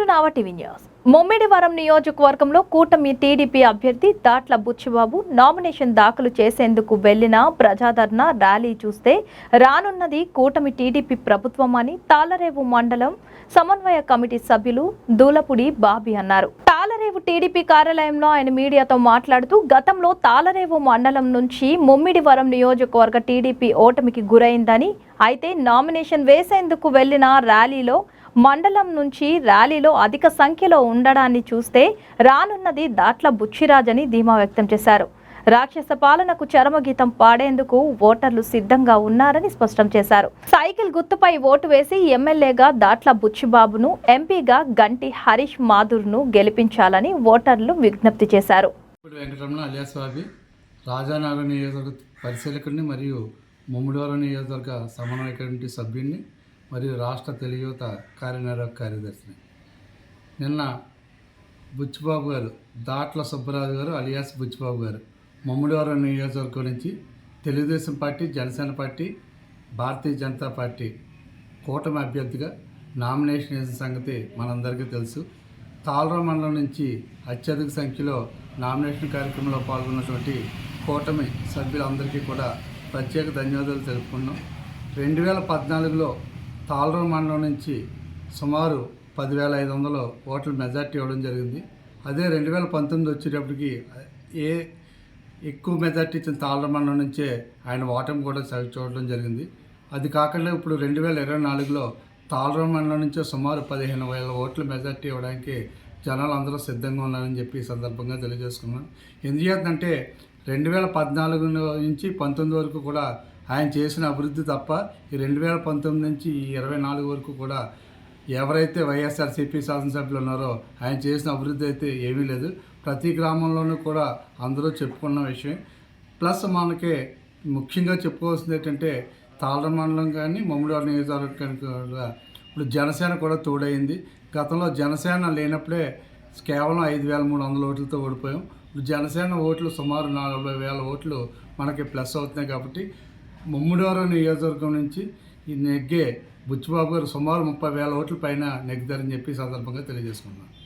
To TV news? Mummidivaram నియోజకవర్గంలో కూటమి TDP అభ్యర్థి దాట్ల బుచ్చిబాబు నామినేషన్ దాఖలు చేసేందుకు వెళ్ళిన ప్రజాదరణ ర్యాలీ చూస్తే రానున్నది కూటమి టీడీపీ ప్రభుత్వం అని తాళరేవు మండలం సమన్వయ కమిటీ సభ్యులు దూలపుడి బాబీ అన్నారు. తాళరేవు టీడీపీ కార్యాలయంలో ఆయన మీడియాతో మాట్లాడుతూ గతంలో తాళరేవు మండలం నుంచి ముమ్మిడివరం నియోజకవర్గ టీడీపీ ఓటమికి గురైందని అయితే నామినేషన్ వేసేందుకు వెళ్ళిన ర్యాలీలో మండలం నుంచి ర్యాలీలో అధిక సంఖ్యలో ఉండడాన్ని చూస్తే రానున్నది దాట్ల బుచ్చిరాజని ధీమా వ్యక్తం చేశారు. రాక్షస పాలనకు చరమగీతం పాడేందుకు ఓటర్లు సిద్ధంగా ఉన్నారని స్పష్టం చేశారు. సైకిల్ గుర్తుపై ఓటు వేసి ఎమ్మెల్యేగా దాట్ల బుచ్చిబాబును ఎంపీగా గంటి హరీష్ మాధుర్ను గెలిపించాలని ఓటర్లు విజ్ఞప్తి చేశారు. రాజానగర్ నియోజకవర్గ పరిశీలకుడిని మరియు ముమ్మిడివరం నియోజకవర్గ సమన్వయ సభ్యుడిని మరియు రాష్ట్ర తెలుగుత కార్యనిర్వాహక కార్యదర్శిని. నిన్న బుచ్చిబాబు గారు దాట్ల సుబ్బరాజు గారు అలియాస్ బుచ్చిబాబు గారు ముమ్మిడివరం నియోజకవర్గం నుంచి Telugu Desam party Janasena party Bharatiya Janata party కూటమి అభ్యర్థిగా నామినేషన్ వేసిన సంగతి మనందరికీ తెలుసు. తాళరా మండలం నుంచి అత్యధిక సంఖ్యలో నామినేషన్ కార్యక్రమంలో పాల్గొన్నటువంటి కూటమి సభ్యులందరికీ కూడా ప్రత్యేక ధన్యవాదాలు తెలుపుకున్నాం రెండు వేల పద్నాలుగులో తాళ్ళూరు మండలం నుంచి సుమారు పదివేల ఐదు వందలు ఓట్ల మెజార్టీ ఇవ్వడం జరిగింది. అదే రెండు వేల పంతొమ్మిది వచ్చేటప్పటికి ఏ ఎక్కువ మెజార్టీ ఇచ్చిన తాళ్ళూరు మండలం నుంచే ఆయన ఓటమి కూడా చవి- చూడడం జరిగింది. అది కాకుండా ఇప్పుడు రెండు వేల ఇరవై నాలుగులో తాళ్ళూరు మండలం నుంచే సుమారు పదిహేను వేల ఓట్ల మెజార్టీ ఇవ్వడానికి జనాలు అందరూ సిద్ధంగా ఉన్నారని చెప్పి ఈ సందర్భంగా తెలియజేసుకున్నాను. ఎందుచేతంటే రెండు వేల పద్నాలుగు నుంచి పంతొమ్మిది వరకు కూడా ఆయన చేసిన అభివృద్ధి తప్ప ఈ రెండు వేల పంతొమ్మిది నుంచి ఈ ఇరవై నాలుగు వరకు కూడా ఎవరైతే వైఎస్ఆర్సీపీ శాసనసభ్యులు ఉన్నారో ఆయన చేసిన అభివృద్ధి అయితే ఏమీ లేదు. ప్రతి గ్రామంలోనూ కూడా అందరూ చెప్పుకున్న విషయం. ప్లస్ మనకి ముఖ్యంగా చెప్పుకోవాల్సింది ఏంటంటే తాళ్ళ మండలం కానీ మమ్మడివారి నియోజకవర్గం కూడా ఇప్పుడు జనసేన కూడా తోడైంది గతంలో జనసేన లేనప్పుడే కేవలం ఐదు వేల మూడు వందల ఓట్లతో ఓడిపోయాం. ఇప్పుడు జనసేన ఓట్లు సుమారు నలభై వేల ఓట్లు మనకి ప్లస్ అవుతున్నాయి కాబట్టి ముమ్మిడివారం నియోజకవర్గం నుంచి ఈ నెగ్గే బుచ్చిబాబు గారు సుమారు ముప్పై వేల ఓట్ల పైన నెగ్గుతారని చెప్పి సందర్భంగా తెలియజేసుకున్నాను